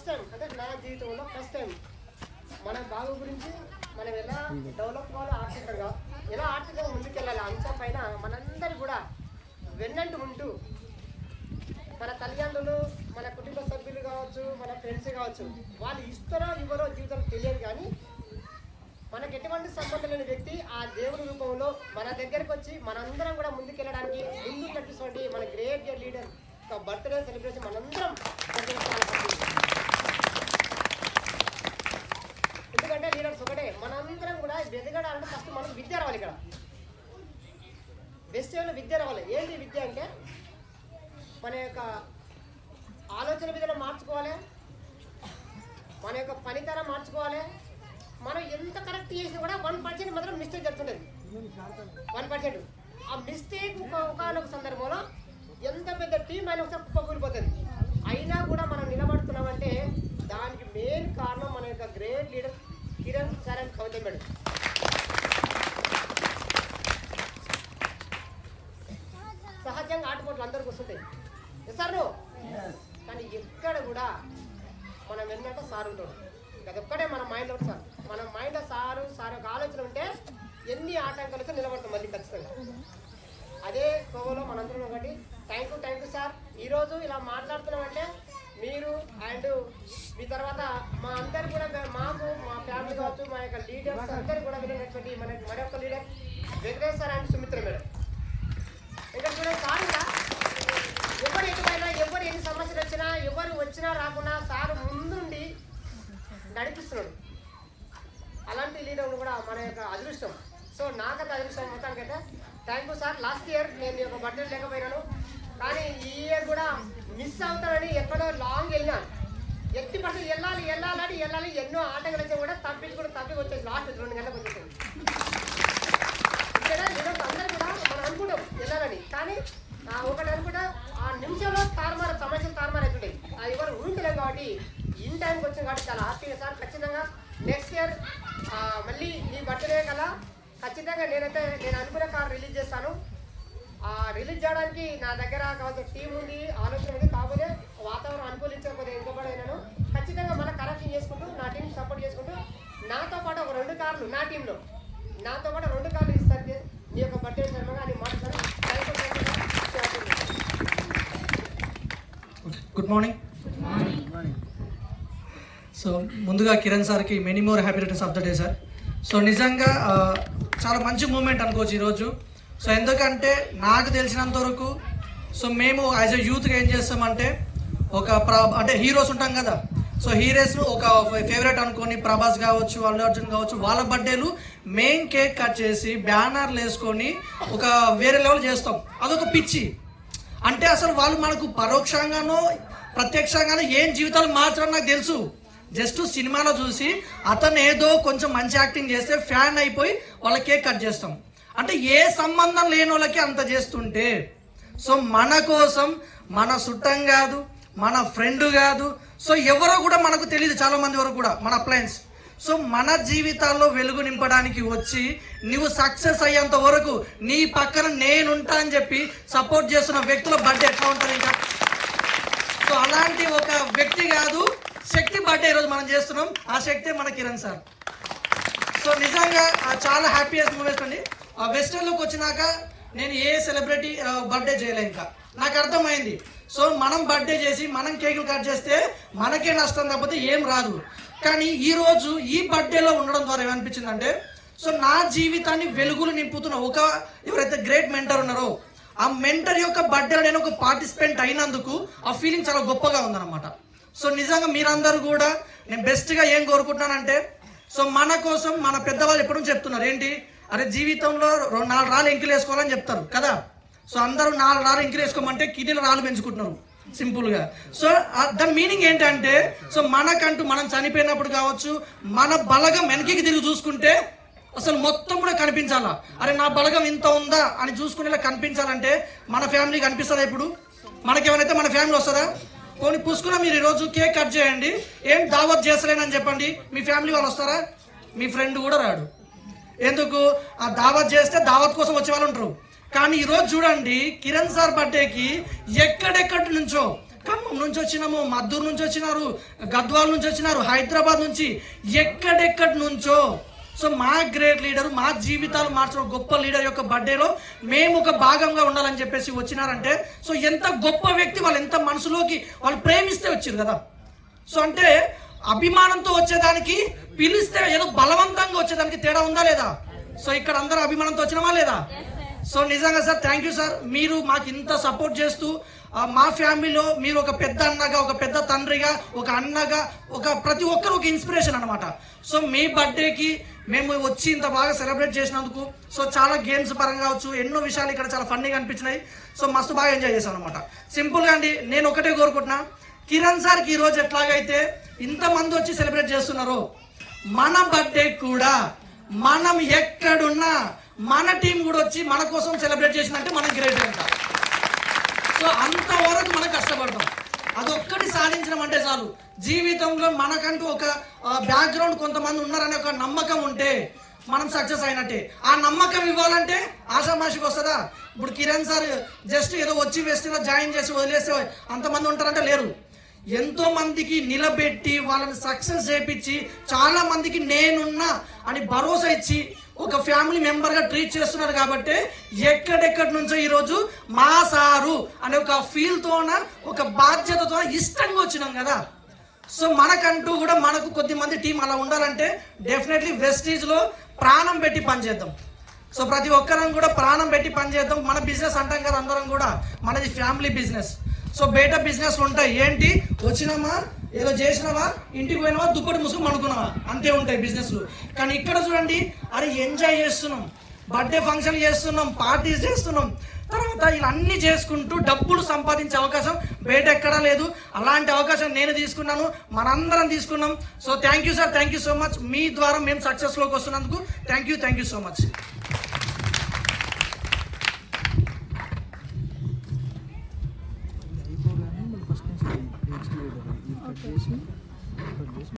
First time అంటే నా జీవితంలో ఫస్ట్ టైం మన బాగు గురించి మనం ఎలా డెవలప్ కావాలో ఆర్థికంగా ఎలా ఆర్థికంగా ముందుకెళ్ళాలి అంశం పైన మనందరూ కూడా వెన్నంటూ ఉంటూ మన తల్లిదండ్రులు మన కుటుంబ సభ్యులు కావచ్చు మన ఫ్రెండ్స్ కావచ్చు వాళ్ళు ఇస్తారో ఇవ్వరో జీవితం తెలియదు కానీ మనకు ఎటువంటి సంబంధం లేని వ్యక్తి ఆ దేవుని రూపంలో మన దగ్గరకు వచ్చి మనందరం కూడా ముందుకెళ్ళడానికి ముందు నటిస్తున్నటువంటి మన గ్రేట్ లీడర్ బర్త్డే సెలబ్రేషన్ మనందరం జరిపించాలి. లీడర్స్ ఒకటే మనందరం కూడా ఎదగడాలంటే ఫస్ట్ మనం విద్య రావాలి ఇక్కడ. బెస్ట్ ఏమైనా విద్య రావాలి. ఏంటి విద్య అంటే? మన యొక్క ఆలోచన విధానం మార్చుకోవాలి. మన యొక్క పనితనం మార్చుకోవాలి. మనం ఎంత కరెక్ట్ చేసినా కూడా వన్ పర్సెంట్ మాత్రం మిస్టేక్ జరుగుతుండేది. వన్ పర్సెంట్ ఆ మిస్టేక్ ఒకనొక సందర్భంలో ఎంత పెద్ద టీం అయినా ఒకసారి కుప్ప కూలిపోతుంది. అయినా కూడా మనం నిలబడుతున్నామంటే దానికి మెయిన్ కారణం మన యొక్క great leader Kiran Charan Kavitha madam సహజంగా ఆటపోట్లు అందరికి వస్తుంటాయి. సార్ నువ్వు కానీ ఎక్కడ కూడా మనం ఏంటంటే సార్ ఉంటాడు అదొక్కడే మన మైండ్లో ఒకటి సార్. మన మైండ్లో సారు సార్ యొక్క ఆలోచన ఉంటే ఎన్ని ఆటంకాలతో నిలబడతాం మళ్ళీ ఖచ్చితంగా. అదే కోవలో మనందరం ఒకటి. Thank you thank you sir ఈరోజు ఇలా మాట్లాడుతున్నామంటే మీరు అండ్ మీ తర్వాత మా అందరు కూడా మాకు మా ఫ్యామిలీ కావచ్చు మా యొక్క లీడర్స్ అందరు కూడా వినటువంటి మన మరొక leader Venkatesh sir and Sumitra madam. ఇక్కడ చూడండి సార్ కూడా ఎవరు ఎటువైనా ఎవరు ఎన్ని సమస్యలు వచ్చినా ఎవరు వచ్చినా రాకుండా సార్ ముందుండి నడిపిస్తున్నాడు. అలాంటి లీడర్లు కూడా మన యొక్క అదృష్టం. సో నాకైతే అదృష్టం మొత్తానికైతే thank you sir. Last year నేను యొక్క బర్త్డే లేకపోయినాను. కానీ ఈ ఇయర్ కూడా మిస్ అవుతానని ఎక్కడో లాంగ్ వెళ్ళాను. ఎట్టి పర్సెంట్ వెళ్ళాలి వెళ్ళాలని వెళ్ళాలి. ఎన్నో ఆటలు వచ్చి కూడా తప్పించుకుంటూ తప్పి వచ్చేది లాస్ట్ రెండు గంటలకు వచ్చేసింది ఇక్కడ ఈరోజు అందరూ కూడా మనం అనుకుంటాం వెళ్ళాలని. కానీ ఆ ఒకటి అనుకుంటా ఆ నిమిషంలో తారుమారు సమస్యలు తారుమారు అవుతుండే అది ఎవరు ఊహించలేం కాబట్టి ఇన్ టైంకి వచ్చింది కాబట్టి చాలా హ్యాపీగా సార్ ఖచ్చితంగా నెక్స్ట్ ఇయర్ మళ్ళీ ఈ బర్త్డే కదా ఖచ్చితంగా నేనైతే నేను అనుకున్న కార్ రిలీజ్ చేస్తాను. రిలీజ్ చేయడానికి నా దగ్గర కావచ్చు టీం ఉంది ఆలోచన ఉంది. కాకపోతే వాతావరణం అనుకూలించకపోతే ఇంకోపడైనాను ఖచ్చితంగా మన కరెక్షన్ చేసుకుంటూ నా టీం సపోర్ట్ చేసుకుంటూ నాతో పాటు ఒక రెండు కార్లు నా టీంలో. నాతో పాటు రెండు కార్లు ఇస్తారు నీ యొక్క బర్త్డే సందర్భంగా అని మాట్లాడతాను గుడ్ మార్నింగ్ సో ముందుగా కిరణ్ సార్కి many more happy returns of the day sir so నిజంగా చాలా మంచి మూమెంట్ అనుకోవచ్చు ఈరోజు. సో ఎందుకంటే నాకు తెలిసినంత వరకు సో మేము యాజ్ ఎ యూత్గా ఏం చేస్తామంటే ఒక ప్రా అంటే హీరోస్ ఉంటాం కదా. సో హీరోస్ ఒక ఫేవరెట్ అనుకొని ప్రభాస్ కావచ్చు అల్లు అర్జున్ కావచ్చు వాళ్ళ బర్త్డేలు మెయిన్ కేక్ కట్ చేసి బ్యానర్లు వేసుకొని ఒక వేరే లెవెల్ చేస్తాం. అదొక పిచ్చి. అంటే అసలు వాళ్ళు మనకు పరోక్షంగానో ప్రత్యక్షంగానో ఏం జీవితాలు మార్చడం నాకు తెలుసు. జస్ట్ సినిమాలో చూసి అతను ఏదో కొంచెం మంచి యాక్టింగ్ చేస్తే ఫ్యాన్ అయిపోయి వాళ్ళ కేక్ కట్ చేస్తాం. అంటే ఏ సంబంధం లేని వాళ్ళకి అంత చేస్తుంటే సో మన కోసం మన చుట్టం కాదు మన ఫ్రెండ్ కాదు సో ఎవరో కూడా మనకు తెలియదు చాలా మంది వరకు కూడా మన అప్లయన్స్. సో మన జీవితాల్లో వెలుగు నింపడానికి వచ్చి నువ్వు సక్సెస్ అయ్యేంత వరకు నీ పక్కన నేనుంటా అని చెప్పి సపోర్ట్ చేస్తున్న వ్యక్తుల బర్త్డే ఎట్లా ఉంటుంది ఇంకా? సో అలాంటి ఒక వ్యక్తి కాదు శక్తి బర్త్డే ఈరోజు మనం చేస్తున్నాం. ఆ శక్తి మన కిరణ్ సార్. సో నిజంగా చాలా హ్యాపీయెస్ట్ మూమెంట్ అండి. వెస్టర్న్లోకి వచ్చినాక నేను ఏ సెలబ్రిటీ బర్త్డే చేయలే ఇంకా. నాకు అర్థమైంది. సో మనం బర్త్డే చేసి మనం కేకులు కట్ చేస్తే మనకే నష్టం తప్పితే ఏం రాదు. కానీ ఈరోజు ఈ బర్త్డేలో ఉండడం ద్వారా ఏమనిపించిందంటే సో నా జీవితాన్ని వెలుగులు నింపుతున్న ఒక ఎవరైతే గ్రేట్ మెంటర్ ఉన్నారో ఆ మెంటర్ యొక్క బర్త్డేలో నేను ఒక పార్టిసిపెంట్ అయినందుకు ఆ ఫీలింగ్ చాలా గొప్పగా ఉందన్నమాట. సో నిజంగా మీరందరూ కూడా నేను బెస్ట్గా ఏం కోరుకుంటున్నానంటే సో మన కోసం మన పెద్దవాళ్ళు ఎప్పుడు చెప్తున్నారు ఏంటి? అరే జీవితంలో రెండు నాలుగు రాళ్ళు ఎంకిలు వేసుకోవాలని చెప్తారు కదా? సో అందరూ నాలుగు రాళ్ళు ఎంకిలు వేసుకోమంటే కిడ్నీలో రాళ్ళు పెంచుకుంటున్నారు సింపుల్గా. సో దాని మీనింగ్ ఏంటంటే సో మనకంటూ మనం చనిపోయినప్పుడు కావచ్చు మన బలగం వెనక్కి తిరిగి చూసుకుంటే అసలు మొత్తం కూడా కనిపించాలా? అరే నా బలగం ఇంత ఉందా అని చూసుకునేలా కనిపించాలంటే మన ఫ్యామిలీ కనిపిస్తుందా ఇప్పుడు? మనకేమైనా మన ఫ్యామిలీ వస్తుందా? కొన్ని పుసుకున మీరు ఈరోజు కేక్ కట్ చేయండి ఏం దావత్ చేస్తలేనని చెప్పండి మీ ఫ్యామిలీ వాళ్ళు వస్తారా? మీ ఫ్రెండ్ కూడా రాడు. ఎందుకు? ఆ దావత్ చేస్తే దావత్ కోసం వచ్చే వాళ్ళు ఉంటారు. కానీ ఈరోజు చూడండి కిరణ్ సార్ బర్త్డేకి ఎక్కడెక్కడి నుంచో ఖమ్మం నుంచి వచ్చినాము మద్దూరు నుంచి వచ్చినారు గద్వాల్ నుంచి వచ్చినారు హైదరాబాద్ నుంచి ఎక్కడెక్కడి నుంచో. సో మా గ్రేట్ లీడర్ మా జీవితాలు మార్చిన గొప్ప లీడర్ యొక్క బర్త్డేలో మేము ఒక భాగంగా ఉండాలని చెప్పేసి వచ్చినారంటే సో ఎంత గొప్ప వ్యక్తి వాళ్ళు ఎంత మనసులోకి వాళ్ళు ప్రేమిస్తే వచ్చారు కదా. సో అంటే అభిమానంతో వచ్చేదానికి పిలిస్తే ఏదో బలవంతంగా వచ్చేదానికి తేడా ఉందా లేదా? సో ఇక్కడ అందరూ అభిమానంతో వచ్చినామా లేదా? సో నిజంగా సార్ థ్యాంక్ యూ సార్. మీరు మాకు ఇంత సపోర్ట్ చేస్తూ మా ఫ్యామిలీలో మీరు ఒక పెద్ద అన్నగా ఒక పెద్ద తండ్రిగా ఒక అన్నగా ఒక ప్రతి ఒక్కరు ఒక ఇన్స్పిరేషన్ అనమాట సో మీ బర్త్డేకి మేము వచ్చి ఇంత బాగా సెలబ్రేట్ చేసినందుకు సో చాలా గేమ్స్ పరంగా కావచ్చు ఎన్నో విషయాలు ఇక్కడ చాలా ఫన్నీగా అనిపించినాయి. సో మస్తు బాగా ఎంజాయ్ చేశాను అనమాట సింపుల్గా అండి నేను ఒకటే కోరుకుంటున్నా. కిరణ్ సార్కి ఈరోజు ఎట్లాగైతే ఇంతమంది వచ్చి సెలబ్రేట్ చేస్తున్నారో మన బర్త్డే కూడా మనం ఎక్కడున్నా మన టీం కూడా వచ్చి మన కోసం సెలబ్రేట్ చేసిందంటే మనం గ్రేట్ అంట. సో అంతవరకు మనం కష్టపడతాం. అదొక్కటి సాధించడం అంటే చాలు. జీవితంలో మనకంటూ ఒక బ్యాక్గ్రౌండ్ కొంతమంది ఉన్నారనే ఒక నమ్మకం ఉంటే మనం సక్సెస్ అయినట్టే. ఆ నమ్మకం ఇవ్వాలంటే ఆశామాషికి వస్తుందా? ఇప్పుడు కిరణ్ సార్ జస్ట్ ఏదో వచ్చి వేస్తే జాయిన్ చేసి వదిలేస్తే అంతమంది ఉంటారంటే లేరు. ఎంతో మందికి నిలబెట్టి వాళ్ళని సక్సెస్ చేపించి చాలా మందికి నేనున్నా అని భరోసా ఇచ్చి ఒక ఫ్యామిలీ మెంబర్గా ట్రీట్ చేస్తున్నారు కాబట్టి ఎక్కడెక్కడి నుంచో ఈరోజు మా సారు అనే ఒక ఫీల్ తోన ఒక బాధ్యతతో ఇష్టంగా వచ్చినాం కదా. సో మనకంటూ కూడా మనకు కొద్ది మంది టీం అలా ఉండాలంటే డెఫినెట్లీ వెస్టీజ్లో ప్రాణం పెట్టి పనిచేద్దాం సో ప్రతి ఒక్కరం కూడా ప్రాణం పెట్టి పనిచేద్దాం మన బిజినెస్ అంటాం కదా అందరం కూడా. మనది ఫ్యామిలీ బిజినెస్. సో బయట బిజినెస్ ఉంటాయి. ఏంటి? వచ్చినామా? ఏదో చేసినావా? ఇంటికి పోయినావా? దుప్పటి ముసుగు అనుకున్నావా అంతే ఉంటాయి బిజినెస్లు కానీ ఇక్కడ చూడండి అరే ఎంజాయ్ చేస్తున్నాం. బర్త్డే ఫంక్షన్ చేస్తున్నాం పార్టీస్ చేస్తున్నాం. తర్వాత ఇలా అన్ని చేసుకుంటూ డబ్బులు సంపాదించే అవకాశం బయట ఎక్కడా లేదు. అలాంటి అవకాశం నేను తీసుకున్నాను మనందరం తీసుకున్నాం. So thank you sir thank you so much మీ ద్వారా మేము సక్సెస్లోకి వస్తున్నందుకు thank you thank you so much